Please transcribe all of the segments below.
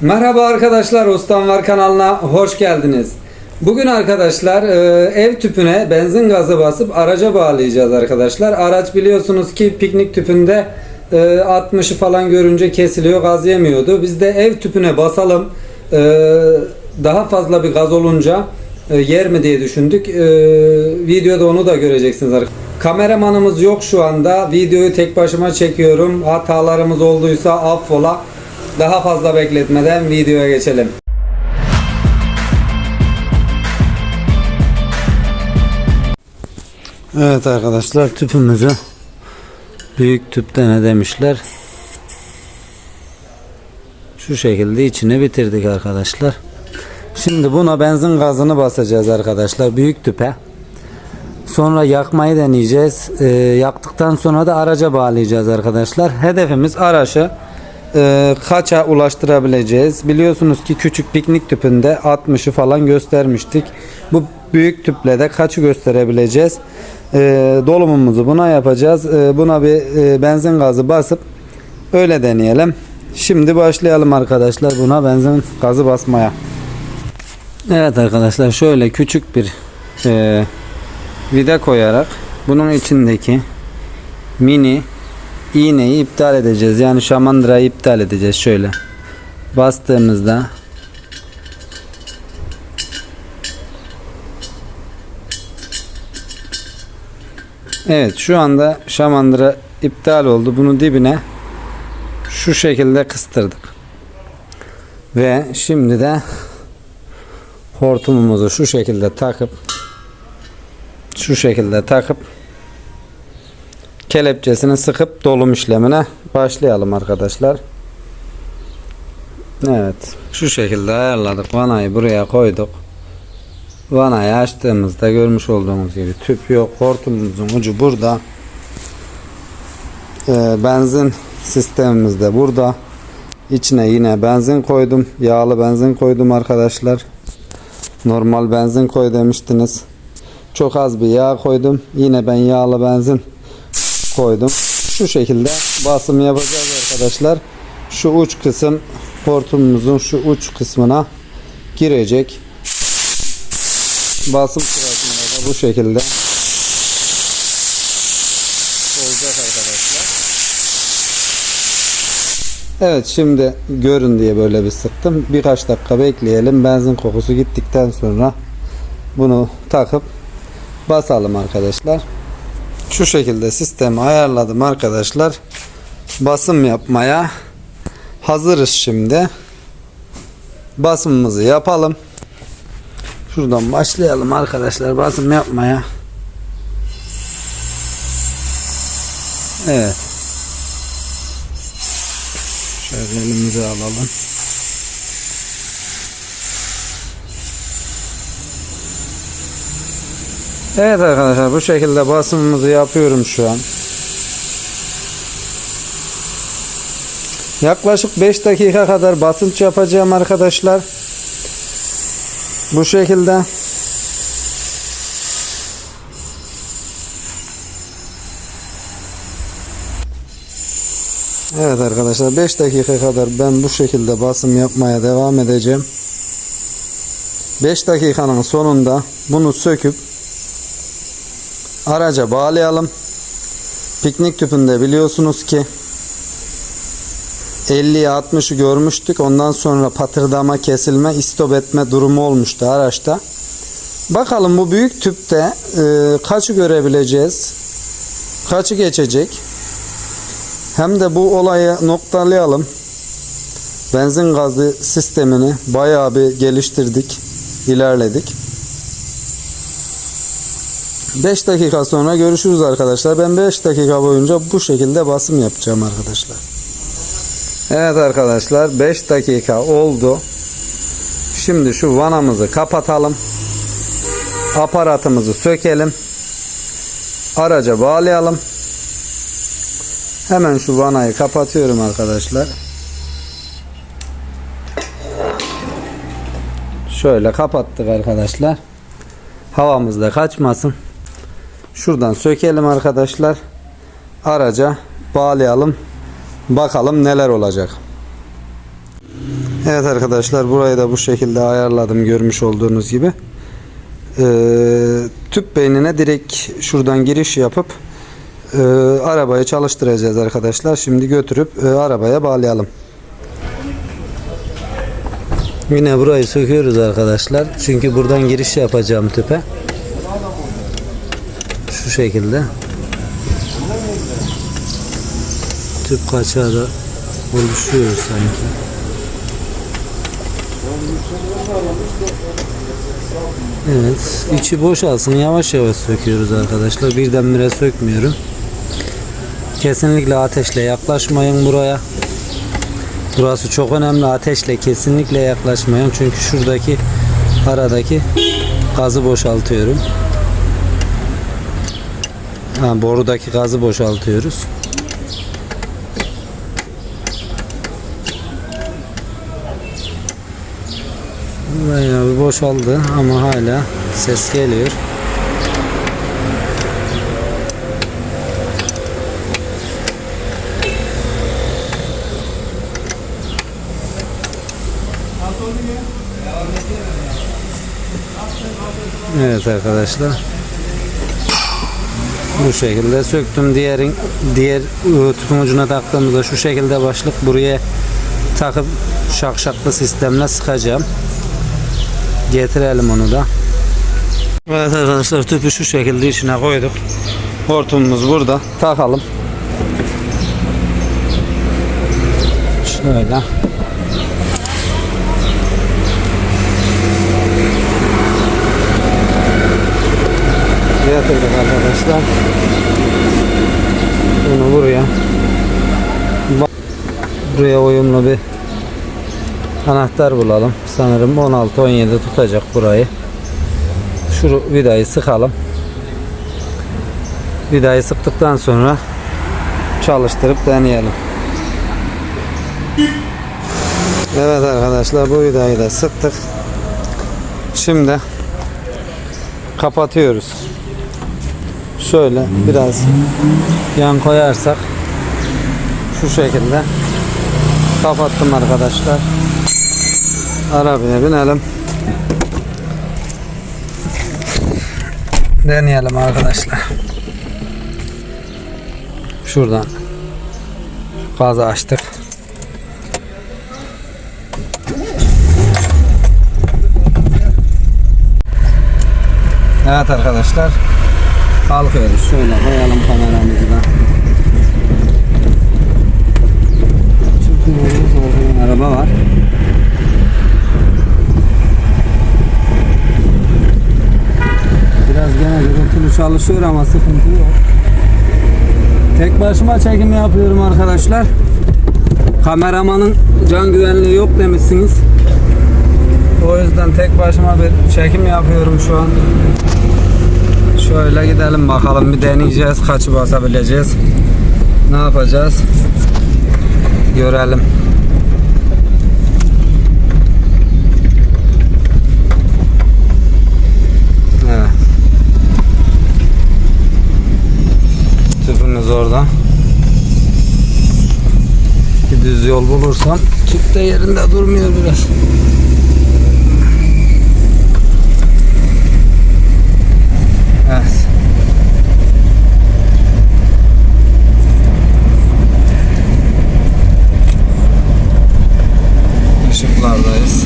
Merhaba arkadaşlar Ustam Var kanalına hoş geldiniz. Bugün arkadaşlar e, ev tüpüne benzin gazı basıp araca bağlayacağız arkadaşlar. Araç biliyorsunuz ki piknik tüpünde e, 60'ı falan görünce kesiliyor gaz yemiyordu. Biz de ev tüpüne basalım e, daha fazla bir gaz olunca e, yer mi diye düşündük. E, videoda onu da göreceksiniz arkadaşlar. Kameramanımız yok şu anda. Videoyu tek başıma çekiyorum. Hatalarımız olduysa affola. Daha fazla bekletmeden videoya geçelim. Evet arkadaşlar tüpümüzü büyük tüpte ne demişler? Şu şekilde içini bitirdik arkadaşlar. Şimdi buna benzin gazını basacağız arkadaşlar büyük tüpe. Sonra yakmayı deneyeceğiz. Ee, yaktıktan sonra da araca bağlayacağız arkadaşlar. Hedefimiz aracı e, kaça ulaştırabileceğiz. Biliyorsunuz ki küçük piknik tüpünde 60'ı falan göstermiştik. Bu büyük tüple de kaçı gösterebileceğiz. E, dolumumuzu buna yapacağız. E, buna bir e, benzin gazı basıp öyle deneyelim. Şimdi başlayalım arkadaşlar buna benzin gazı basmaya. Evet arkadaşlar şöyle küçük bir e, vida koyarak bunun içindeki mini iğneyi iptal edeceğiz. Yani şamandırayı iptal edeceğiz şöyle. Bastığımızda Evet şu anda şamandıra iptal oldu. Bunu dibine şu şekilde kıstırdık. Ve şimdi de hortumumuzu şu şekilde takıp şu şekilde takıp kelepçesini sıkıp dolum işlemine başlayalım arkadaşlar. Evet. Şu şekilde ayarladık. Vanayı buraya koyduk. Vanayı açtığımızda görmüş olduğunuz gibi tüp yok. Hortumumuzun ucu burada. Ee, benzin sistemimiz de burada. İçine yine benzin koydum. Yağlı benzin koydum arkadaşlar. Normal benzin koy demiştiniz. Çok az bir yağ koydum. Yine ben yağlı benzin koydum. Şu şekilde basım yapacağız arkadaşlar. Şu uç kısım hortumumuzun şu uç kısmına girecek. Basım sırasında da bu şekilde olacak arkadaşlar. Evet şimdi görün diye böyle bir sıktım. Birkaç dakika bekleyelim. Benzin kokusu gittikten sonra bunu takıp basalım arkadaşlar. Şu şekilde sistemi ayarladım arkadaşlar. Basım yapmaya hazırız şimdi. Basımımızı yapalım. Şuradan başlayalım arkadaşlar basım yapmaya. Evet. Şöyle elimize alalım. Evet arkadaşlar bu şekilde basımımızı yapıyorum şu an. Yaklaşık 5 dakika kadar basınç yapacağım arkadaşlar. Bu şekilde. Evet arkadaşlar 5 dakika kadar ben bu şekilde basım yapmaya devam edeceğim. 5 dakikanın sonunda bunu söküp araca bağlayalım. Piknik tüpünde biliyorsunuz ki 50'ye 60'ı görmüştük. Ondan sonra patırdama, kesilme, istop etme durumu olmuştu araçta. Bakalım bu büyük tüpte e, kaçı görebileceğiz? Kaçı geçecek? Hem de bu olayı noktalayalım. Benzin gazı sistemini bayağı bir geliştirdik, ilerledik. 5 dakika sonra görüşürüz arkadaşlar. Ben 5 dakika boyunca bu şekilde basım yapacağım arkadaşlar. Evet arkadaşlar 5 dakika oldu. Şimdi şu vanamızı kapatalım. Aparatımızı sökelim. Araca bağlayalım. Hemen şu vanayı kapatıyorum arkadaşlar. Şöyle kapattık arkadaşlar. Havamız da kaçmasın. Şuradan sökelim arkadaşlar. Araca bağlayalım. Bakalım neler olacak. Evet arkadaşlar burayı da bu şekilde ayarladım görmüş olduğunuz gibi. Ee, tüp beynine direkt şuradan giriş yapıp e, arabayı çalıştıracağız arkadaşlar. Şimdi götürüp e, arabaya bağlayalım. Yine burayı söküyoruz arkadaşlar. Çünkü buradan giriş yapacağım tüpe. Şu şekilde. Tüp kaçağı da oluşuyor sanki. Evet, içi boşalsın. Yavaş yavaş söküyoruz arkadaşlar. Birdenbire sökmüyorum. Kesinlikle ateşle yaklaşmayın buraya. Burası çok önemli. Ateşle kesinlikle yaklaşmayın. Çünkü şuradaki aradaki gazı boşaltıyorum. Ha, borudaki gazı boşaltıyoruz. Bayağı boşaldı ama hala ses geliyor. Evet arkadaşlar. Bu şekilde söktüm. Diğerin diğer ıı, tüpün ucuna taktığımızda şu şekilde başlık buraya takıp şakşaklı sistemle sıkacağım. Getirelim onu da. Evet arkadaşlar tüpü şu şekilde içine koyduk. Hortumumuz burada. Takalım. Şöyle. Yatırdık arkadaşlar. Bunu buraya. Buraya uyumlu bir anahtar bulalım. Sanırım 16-17 tutacak burayı. Şu vidayı sıkalım. Vidayı sıktıktan sonra çalıştırıp deneyelim. Evet arkadaşlar bu vidayı da sıktık. Şimdi kapatıyoruz. Şöyle biraz yan koyarsak şu şekilde kapattım arkadaşlar. Arabaya binelim. Deneyelim arkadaşlar. Şuradan gazı açtık. Evet arkadaşlar. Kalkıyoruz. Şöyle koyalım kameramızı da. Araba var. Biraz gene gürültülü çalışıyor ama sıkıntı yok. Tek başıma çekim yapıyorum arkadaşlar. Kameramanın can güvenliği yok demişsiniz. O yüzden tek başıma bir çekim yapıyorum şu an. Şöyle gidelim bakalım bir deneyeceğiz kaçı basabileceğiz. Ne yapacağız? Görelim. Evet. Tüpümüz orada. Bir düz yol bulursam tüp de yerinde durmuyor biraz. Evet. Işıklardayız.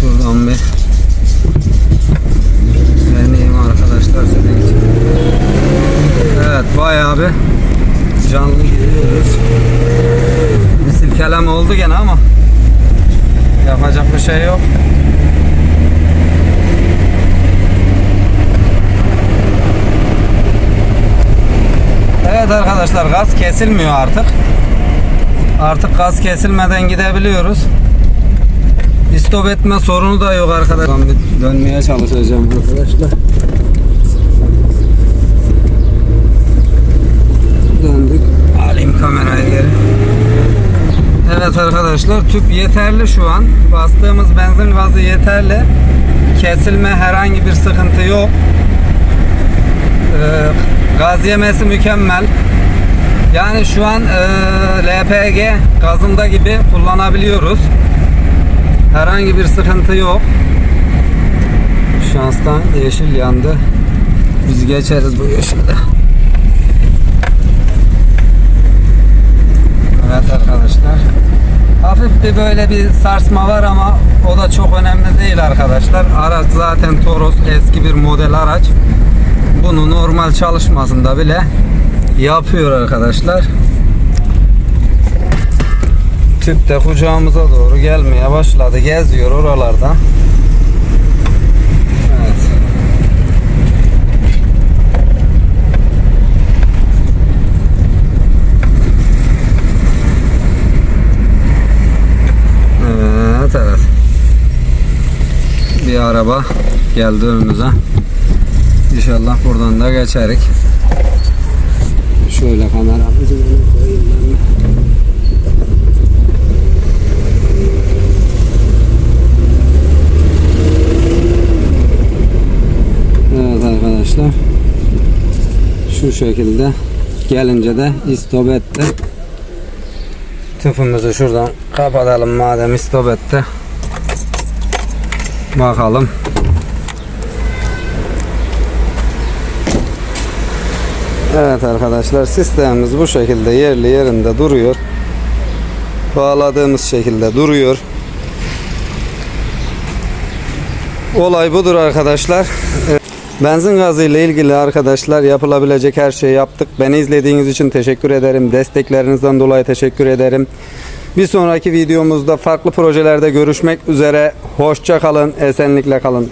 Şuradan bir deneyeyim arkadaşlar sizin için. Evet bayağı bir canlı gidiyoruz. Bir silkeleme oldu gene ama yapacak bir şey yok. Evet arkadaşlar gaz kesilmiyor artık. Artık gaz kesilmeden gidebiliyoruz. İstop etme sorunu da yok arkadaşlar. Ben bir dönmeye çalışacağım arkadaşlar. Döndük. Alayım kamerayı geri. Evet arkadaşlar tüp yeterli şu an. Bastığımız benzin gazı yeterli. Kesilme herhangi bir sıkıntı yok. Ee, gaz yemesi mükemmel. Yani şu an e, LPG gazında gibi kullanabiliyoruz. Herhangi bir sıkıntı yok. Şanstan yeşil yandı. Biz geçeriz bu yeşilde. Evet arkadaşlar. Hafif bir böyle bir sarsma var ama o da çok önemli değil arkadaşlar. Araç zaten Toros eski bir model araç. Bunu normal çalışmasında bile yapıyor arkadaşlar. Tüp de kucağımıza doğru gelmeye başladı. Geziyor oralardan. Evet. Evet evet. Bir araba geldi önümüze. İnşallah buradan da geçerik. Şöyle kameramızı koyayım ben. Evet arkadaşlar. Şu şekilde gelince de istop etti. Şuradan kapatalım madem istop etti. Bakalım. Evet arkadaşlar sistemimiz bu şekilde yerli yerinde duruyor. Bağladığımız şekilde duruyor. Olay budur arkadaşlar. Ee, Benzin gazı ile ilgili arkadaşlar yapılabilecek her şeyi yaptık. Beni izlediğiniz için teşekkür ederim. Desteklerinizden dolayı teşekkür ederim. Bir sonraki videomuzda farklı projelerde görüşmek üzere. Hoşça kalın, esenlikle kalın.